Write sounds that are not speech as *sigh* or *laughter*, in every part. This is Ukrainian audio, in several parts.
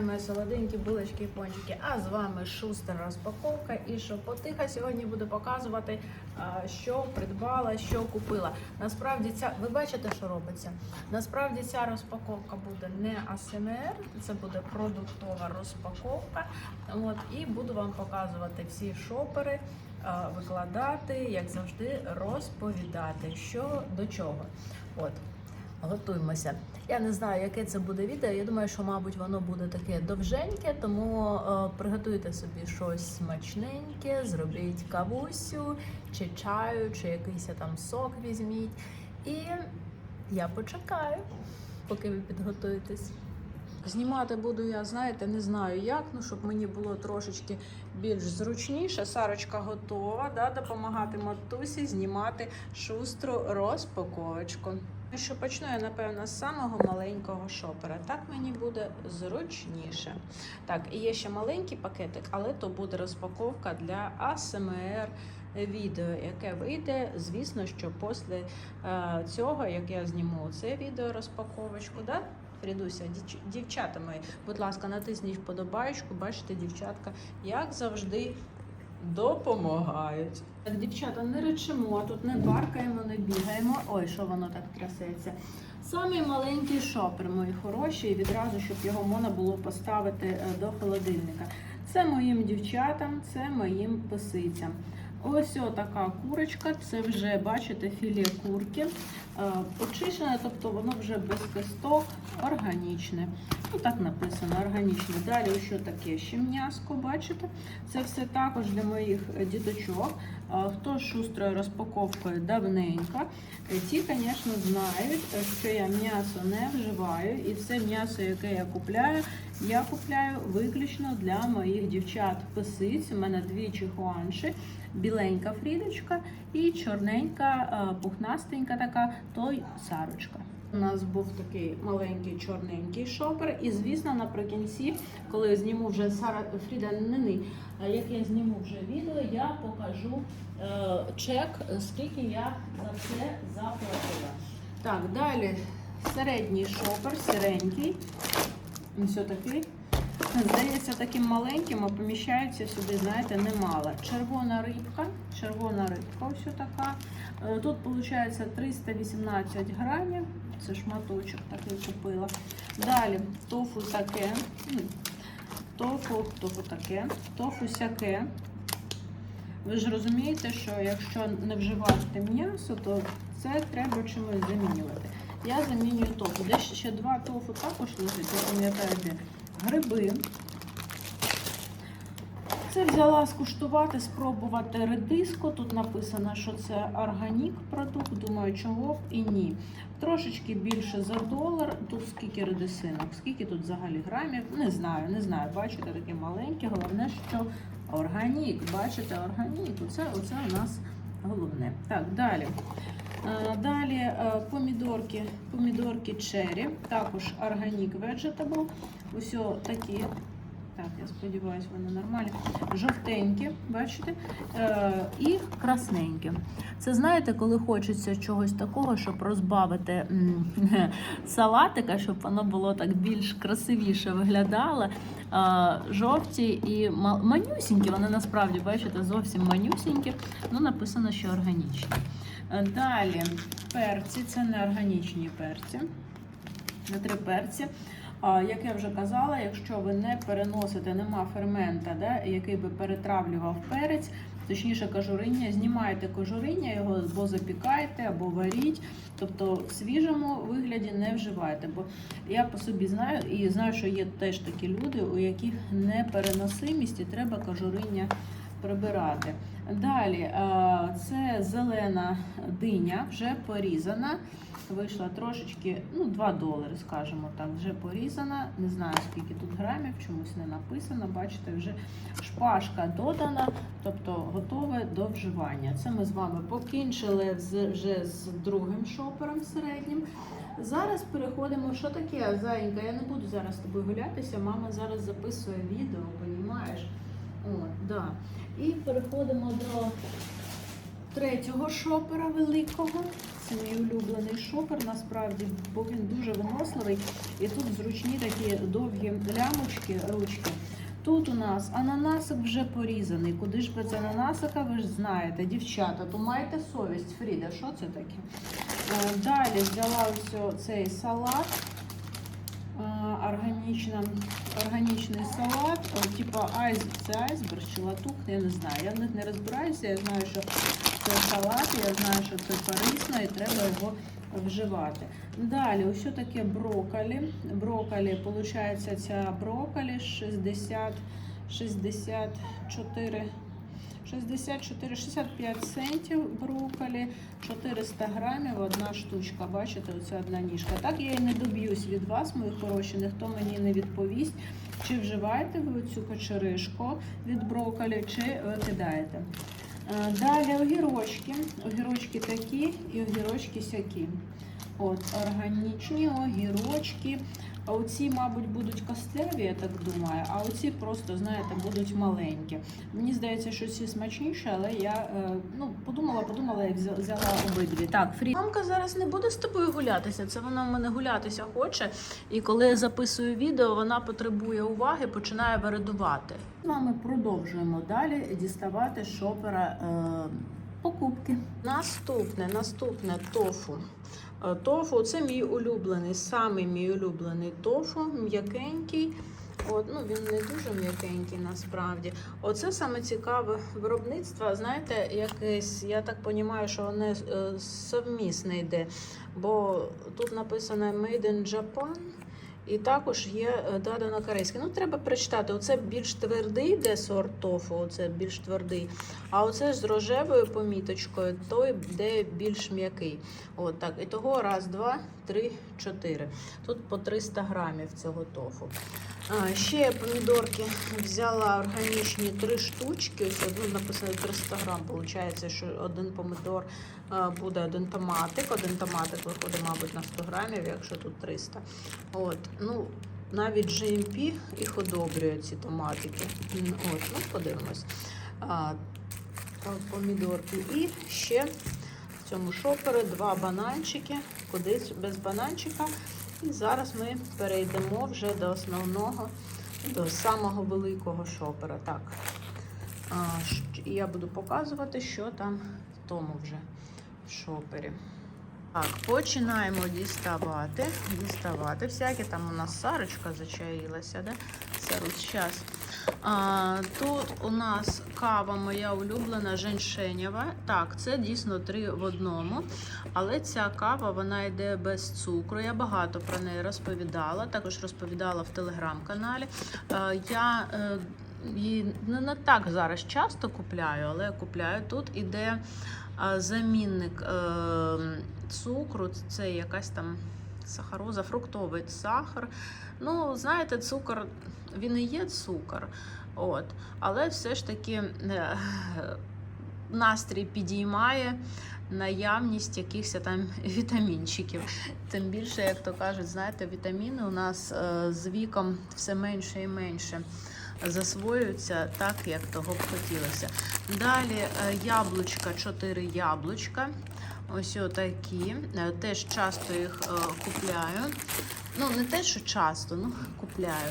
мої солоденькі булочки і пончики. А з вами шустер розпаковка. І що потиха сьогодні буду показувати, що придбала, що купила. Насправді ця ви бачите, що робиться. Насправді ця розпаковка буде не АСМР, це буде продуктова розпаковка. От і буду вам показувати всі шопери, викладати, як завжди, розповідати, що до чого. От. Готуємося. Я не знаю, яке це буде відео. Я думаю, що, мабуть, воно буде таке довженьке, тому е, приготуйте собі щось смачненьке, зробіть кавусю, чи чаю, чи якийсь там сок візьміть. І я почекаю, поки ви підготуєтесь. Знімати буду я, знаєте, не знаю як, ну щоб мені було трошечки більш зручніше. Сарочка готова, да, допомагати матусі знімати шустру розпаковочку. Що почну я, напевно, з самого маленького шопера. Так мені буде зручніше. Так, і є ще маленький пакетик, але то буде розпаковка для АСМР відео, яке вийде, звісно, що після е, цього, як я зніму це відео розпаковочку, да? Фрідуся, дівчата мої, будь ласка, натисніть вподобаєчку, бачите, дівчатка, як завжди, допомагають. Так, дівчата, не речимо, тут не баркаємо, не бігаємо. Ой, що воно так трясеться. Самий маленький шопер, мої хороші, і відразу, щоб його можна було поставити е, до холодильника. Це моїм дівчатам, це моїм писицям. Ось така курочка, це вже, бачите, філе курки. Е, Очищене, тобто воно вже без кисток, органічне. Ну, так написано, органічне. Далі що таке ще м'яско, бачите? Це все також для моїх е, діточок. Хто з шустрою розпаковкою давненько, е, ті, звісно, знають, е, що я м'ясо не вживаю, і все м'ясо, яке я купляю, я купляю виключно для моїх дівчат-писиць. У мене дві чихуанші, біленька фрідочка і чорненька, е, пухнастенька така, той сарочка. У нас був такий маленький чорненький шопер, і звісно, наприкінці, коли я зніму вже Сара Фріда а як я зніму вже відео, я покажу е, чек, скільки я за це заплатила. Так, далі середній шопер, сиренький. Все такий. Здається, таким маленьким, а поміщається сюди, знаєте, немало. Червона рибка, червона рибка, ось така. Е, Тут виходить 318 грамів. Це шматочок такий купила. Далі тофу таке. Тофу, тофу таке, тофу сяке. Ви ж розумієте, що якщо не вживати м'ясо, то це треба чимось замінювати. Я замінюю тофу. Десь ще два тофу також лежить, я пам'ятаю, де гриби. Це взяла скуштувати, спробувати редиску. Тут написано, що це органік продукт. Думаю, чого б і ні. Трошечки більше за долар. Тут скільки редисинок, скільки тут взагалі грамів? Не знаю, не знаю. Бачите, такі маленькі. Головне, що органік. Бачите, органік. Оце, оце у нас головне. Так, далі. Е, Далі е, помідорки, помідорки черрі, також органік vegetable. Ось такі. Так, я сподіваюся, вони нормальні. Жовтенькі, бачите? Е, і красненькі. Це знаєте, коли хочеться чогось такого, щоб розбавити *laughs* салатика, щоб воно було так більш красивіше виглядало. Жовті і ма- манюсінькі, вони насправді, бачите, зовсім манюсінькі. Ну, написано, що органічні. Е, Далі перці, це не органічні перці. На три перці. Як я вже казала, якщо ви не переносите, нема фермента, да, який би перетравлював перець, точніше кожуриння, знімайте кожуриння, його або запікайте, або варіть. Тобто в свіжому вигляді не вживайте. Бо я по собі знаю і знаю, що є теж такі люди, у яких непереносимість і треба кожуриння прибирати. Далі це зелена диня, вже порізана. Вийшла трошечки, ну, 2 долари, скажімо так, вже порізана. Не знаю, скільки тут грамів, чомусь не написано. Бачите, вже шпажка додана, тобто готове до вживання. Це ми з вами покінчили вже з другим шопером середнім. Зараз переходимо. Що таке, зайенька? Я не буду зараз з тобою гулятися. Мама зараз записує відео, понімаєш? От, да. І переходимо до третього шопера великого. Це мій улюблений шопер, насправді, бо він дуже виносливий. І тут зручні такі довгі лямочки, ручки. Тут у нас ананасик вже порізаний. Куди ж без ананасика, ви ж знаєте, дівчата, то майте совість, Фріда, що це таке? Е, Далі взяла ось цей салат. Органічна, органічний салат, типа айс, це айсберг чи латук, я не знаю. Я в них не розбираюся, я знаю, що це салат, я знаю, що це корисно і треба його вживати. Далі, ось що таке брокколі. Брокколі, виходить, ця брокколі 60, 64, 64-65 центів брокколі, 400 грамів, одна штучка. Бачите, оце одна ніжка. Так я і не доб'юсь від вас, мої хороші, ніхто мені не відповість, чи вживаєте ви цю кочеришку від брокколі, чи викидаєте. Е, Далі огірочки. Огірочки такі і огірочки сякі. От, органічні огірочки. А оці, мабуть, будуть костляві, я так думаю, а оці просто, знаєте, будуть маленькі. Мені здається, що ці смачніші, але я е, ну, подумала, подумала і взяла обидві. Так, Фрі. Мамка зараз не буде з тобою гулятися. Це вона в мене гулятися хоче. І коли я записую відео, вона потребує уваги, починає вередувати. З вами продовжуємо далі діставати шопера е, покупки. Наступне, наступне тофу. Е, Тофу це мій улюблений, самий мій улюблений тофу, м'якенький. От, ну, він не дуже м'якенький насправді. Оце саме цікаве виробництво. Знаєте, якесь, я так розумію, що воно е, совмісне йде. Бо тут написано Made in Japan. І також є дада на корейське. Ну, треба прочитати. Оце більш твердий, де сорт тофу, оце більш твердий. А оце з рожевою поміточкою, той де більш м'який. От так. І того раз, два, три, чотири. Тут по 300 грамів цього тофу. А, ще я помідорки взяла органічні три штучки. Ось одну написано 300 грам. Виходить, що один помідор буде один томатик. Один томатик виходить, мабуть, на 100 грамів, якщо тут 300. От, ну, навіть GMP їх одобрює ці томатики. От, ну, подивимось. А, помідорки. І ще в цьому шопері два бананчики. Кудись без бананчика. І зараз ми перейдемо вже до основного, до самого великого шопера. Так, я буду показувати, що там в тому вже шопері. Так, починаємо діставати. Діставати. Всяке там у нас сарочка зачаїлася, да? Зараз, тут у нас кава моя улюблена женьшенява. Так, це дійсно три в одному. Але ця кава вона йде без цукру. Я багато про неї розповідала, також розповідала в телеграм-каналі. Е, Я е, її не, так зараз часто купляю, але купляю тут іде е, замінник цукру, це якась там сахароза, фруктовий сахар. Ну, знаєте, цукор, він і є цукор. От, але все ж таки е, настрій підіймає наявність якихось там вітамінчиків. Тим більше, як то кажуть, знаєте, вітаміни у нас е, з віком все менше і менше засвоюються так, як того б хотілося. Далі е, яблучка, 4 яблучка. Ось такі. Теж часто їх купляю. Ну, не те, що часто, ну купляю.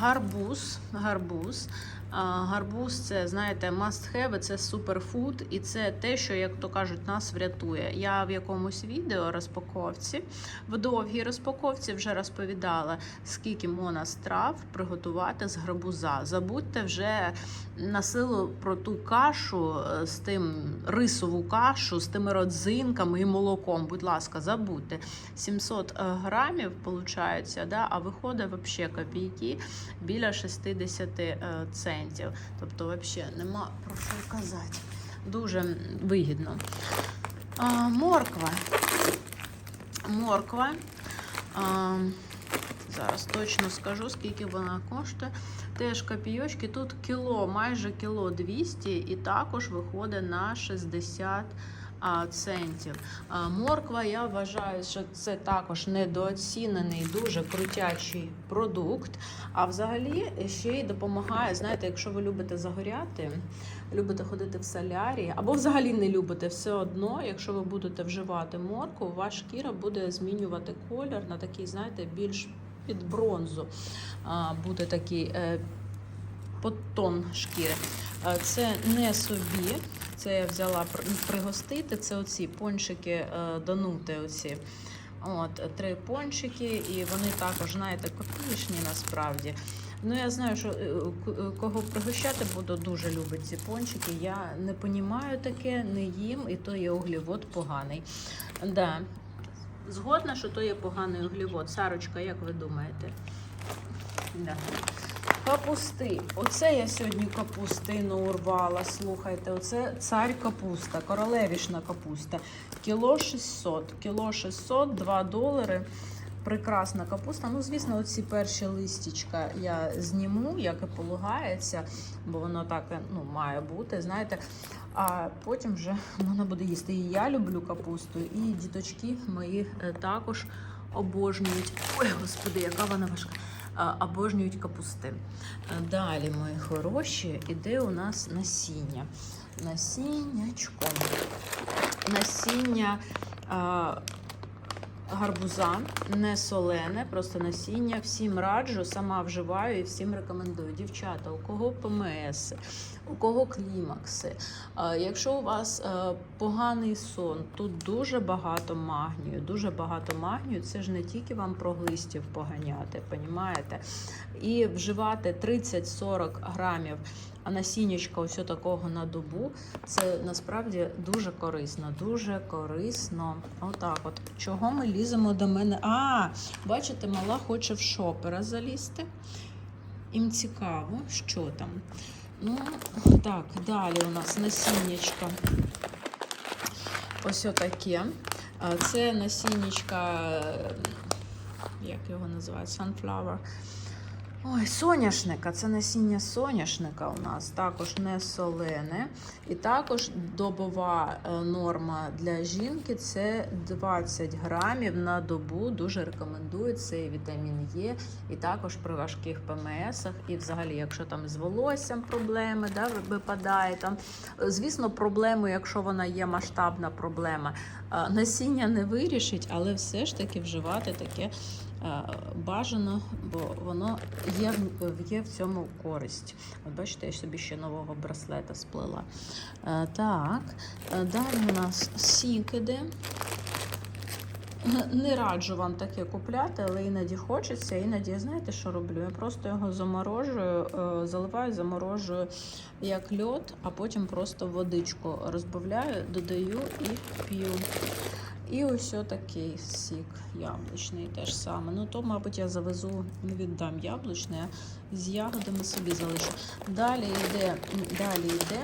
Гарбуз. Гарбуз. Гарбуз це, знаєте, must have, це суперфуд, і це те, що, як то кажуть, нас врятує. Я в якомусь відео розпаковці, в довгій розпаковці вже розповідала, скільки можна страв приготувати з гарбуза. Забудьте вже на силу про ту кашу е, з тим рисову кашу, з тими родзинками і молоком. Будь ласка, забудьте. 700 грамів, виходить, да, а виходить взагалі копійки біля 60 е, центів. Тобто, взагалі, нема про що казати. Дуже вигідно. А, морква. Морква. А, зараз точно скажу, скільки вона коштує. Теж копійочки. Тут кіло, майже кіло 200 і також виходить на 60 а, центів. Морква, я вважаю, що це також недооцінений, дуже крутячий продукт. А взагалі ще й допомагає, знаєте, якщо ви любите загоряти, любите ходити в солярі, або взагалі не любите все одно, якщо ви будете вживати морку, ваша шкіра буде змінювати колір на такий, знаєте, більш під бронзу. Буде такий е, подтон шкіри. Це не собі, це я взяла пригостити. Це оці пончики е, донути. Оці. От, три пончики, і вони також, знаєте, копійшні насправді. Ну, я знаю, що е, е, кого пригощати буду, дуже любить ці пончики. Я не понімаю таке, не їм, і то є углівод поганий. Да. Згодна, що то є поганий углівод. Сарочка, як ви думаєте? Да. Капусти. Оце я сьогодні капустину урвала. Слухайте, оце царь капуста, королевішна капуста. Кіло 600. Кіло 600, 2 долари. Прекрасна капуста. Ну, звісно, оці перші листічка я зніму, як і полагається, бо воно так ну, має бути, знаєте. А потім вже вона буде їсти. І я люблю капусту, і діточки мої е, також обожнюють. Ой, господи, яка вона важка. Обожнюють капусти. Далі, мої хороші, іде у нас насіння. Насіннячко. Насіння гарбуза, не солене, просто насіння. Всім раджу, сама вживаю і всім рекомендую. Дівчата, у кого ПМС, у кого клімакси. Якщо у вас е, поганий сон, тут дуже багато магнію, дуже багато магнію. Це ж не тільки вам про глистів поганяти, понімаєте? І вживати 30-40 грамів насіннячка ось такого на добу, це насправді дуже корисно, дуже корисно. Отак от. Чого ми ліземо до мене? А, бачите, мала хоче в шопера залізти. Їм цікаво, що там. Ну, так, далі у нас насіннячка. Ось отаке. Це насіннячка, як його називають, sunflower. Ой, соняшника, це насіння соняшника у нас також не солене. І також добова е, норма для жінки це 20 грамів на добу. Дуже рекомендую цей вітамін Е. І також при важких ПМСах. І взагалі, якщо там з волоссям проблеми, да, випадає там. Е, Звісно, проблему, якщо вона є масштабна проблема, насіння не вирішить, але все ж таки вживати таке бажано, бо воно є, є в цьому користь. От бачите, я собі ще нового браслета сплела. Е, Так, е, далі у нас сік іде. Не раджу вам таке купляти, але іноді хочеться. Іноді, знаєте, що роблю? Я просто його заморожую, е, заливаю, заморожую як льод, а потім просто водичку розбавляю, додаю і п'ю. І ось такий сік яблучний теж саме. Ну то, мабуть, я завезу, не віддам яблучний, а з ягодами собі залишу. Далі йде, далі йде.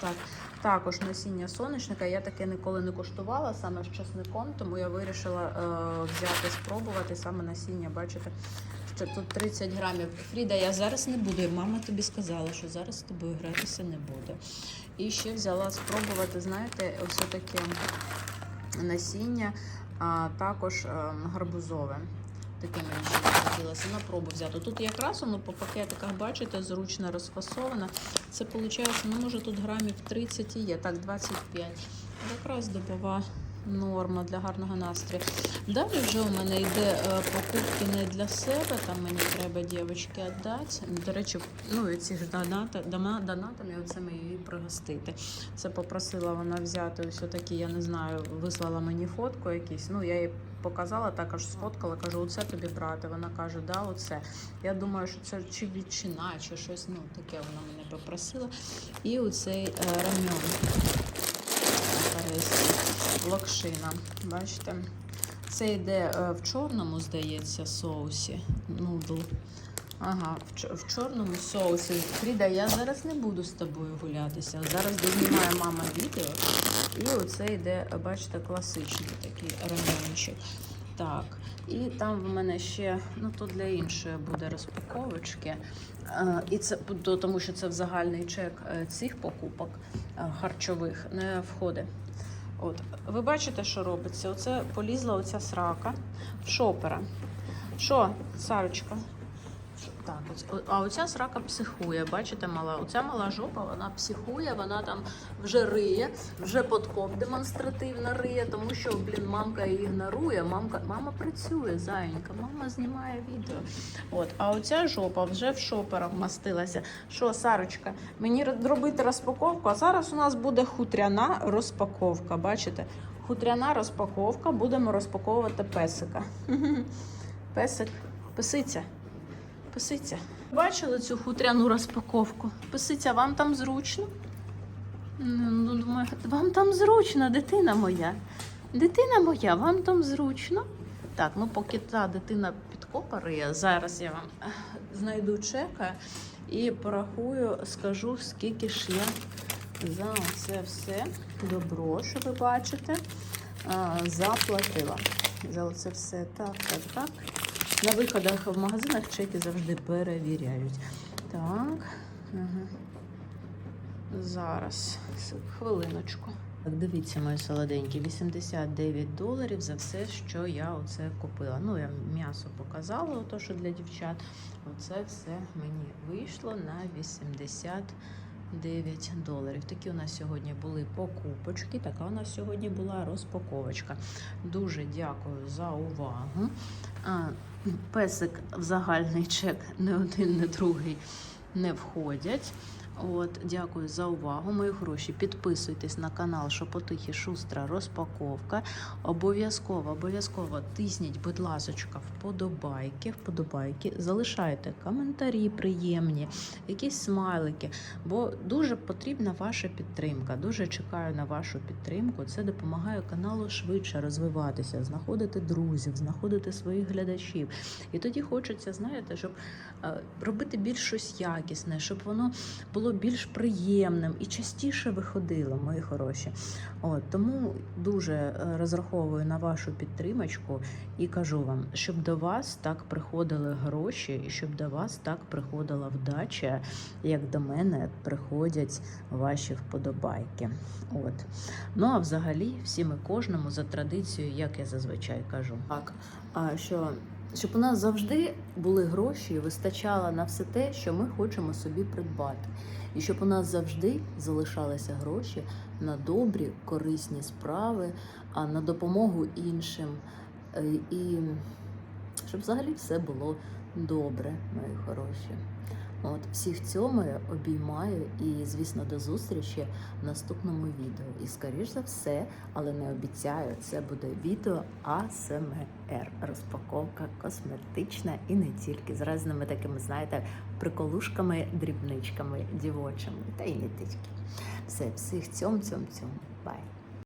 Так, також насіння соняшника. Я таке ніколи не куштувала саме з часником, тому я вирішила е, взяти, спробувати саме насіння. Бачите, тут 30 грамів. Фріда, я зараз не буду. Мама тобі сказала, що зараз з тобою гратися не буде. І ще взяла спробувати, знаєте, ось таке насіння, а також е, гарбузове. Таке мені ще захотілося на пробу взяти. Тут якраз воно по пакетиках, бачите, зручно розфасовано. Це виходить, ну може тут грамів 30 і є, так, 25. Якраз добова норма для гарного настрою. Далі вже у мене йде е, покупки не для себе, там мені треба дівчатки віддати. До речі, ну і ці ж доната, донатами оце її пригостити. Це попросила вона взяти ось такі, я не знаю, вислала мені фотку якісь. Ну, я їй показала, також сфоткала, кажу, оце тобі брати. Вона каже, да, оце. Я думаю, що це чи ветчина, чи щось, ну, таке вона мене попросила. І оцей е, рамьон корейський, локшина. Бачите? Це йде е, в чорному, здається, соусі. Нудл. Ага, в, чорному соусі. Фріда, я зараз не буду з тобою гулятися. Зараз дознімає мама відео. І оце йде, бачите, класичний такий рамончик. Так, і там в мене ще, ну то для іншої буде розпаковочки. Е, І це тому, що це в загальний чек е, цих покупок харчових не входить. От, ви бачите, що робиться? Оце полізла оця срака в шопера. Що, Сарочка? Так, А оця срака психує, бачите, мала. Оця мала жопа, вона психує, вона там вже риє, вже подкоп демонстративно риє, тому що, блін, мамка її ігнорує. Мамка, мама працює, зайенька, мама знімає відео. От, а оця жопа вже в шопера вмастилася. Що, Сарочка, мені робити розпаковку, а зараз у нас буде хутряна розпаковка. Бачите? Хутряна розпаковка, будемо розпаковувати песика. *laughs* Песик, писиця. Писиця. Бачили цю хутряну розпаковку? Писиця, вам там зручно? Ну, ну, думаю, вам там зручно, дитина моя. Дитина моя, вам там зручно. Так, ну поки та дитина підкопариє, зараз я вам знайду чека і порахую, скажу, скільки ж я за це все добро, що ви бачите, заплатила. За це все так, так, так. На виходах в магазинах чеки завжди перевіряють. Так. Угу. Зараз. Хвилиночку. Так, дивіться, мої солоденькі, 89 доларів за все, що я оце купила. Ну, я м'ясо показала, то, що для дівчат. Оце все мені вийшло на 89 доларів. Такі у нас сьогодні були покупочки, така у нас сьогодні була розпаковочка. Дуже дякую за увагу. Песик в загальний чек не один, не другий не входять. От, дякую за увагу. Мої хороші. Підписуйтесь на канал Шопотихи Шустра розпаковка. Обов'язково, обов'язково тисніть, будь ласочка, вподобайки, вподобайки, залишайте коментарі приємні, якісь смайлики, бо дуже потрібна ваша підтримка. Дуже чекаю на вашу підтримку. Це допомагає каналу швидше розвиватися, знаходити друзів, знаходити своїх глядачів. І тоді хочеться, знаєте, щоб е, робити більш щось якісне, щоб воно було більш приємним і частіше виходило, мої хороші. От тому дуже е, розраховую на вашу підтримочку і кажу вам, щоб до вас так приходили гроші, і щоб до вас так приходила вдача, як до мене приходять ваші вподобайки. От. Ну а взагалі, всім і кожному за традицією, як я зазвичай кажу. Так, а що щоб у нас завжди були гроші і вистачало на все те, що ми хочемо собі придбати. І щоб у нас завжди залишалися гроші на добрі, корисні справи, а на допомогу іншим. Е, І щоб взагалі все було добре, мої хороші. От всіх цьому я обіймаю і, звісно, до зустрічі в наступному відео. І скоріш за все, але не обіцяю, це буде відео АСМР. Розпаковка косметична і не тільки з різними такими, знаєте, приколушками, дрібничками, дівочими, та й не тільки. Все, всіх цьом, цьом, цьом. Бай.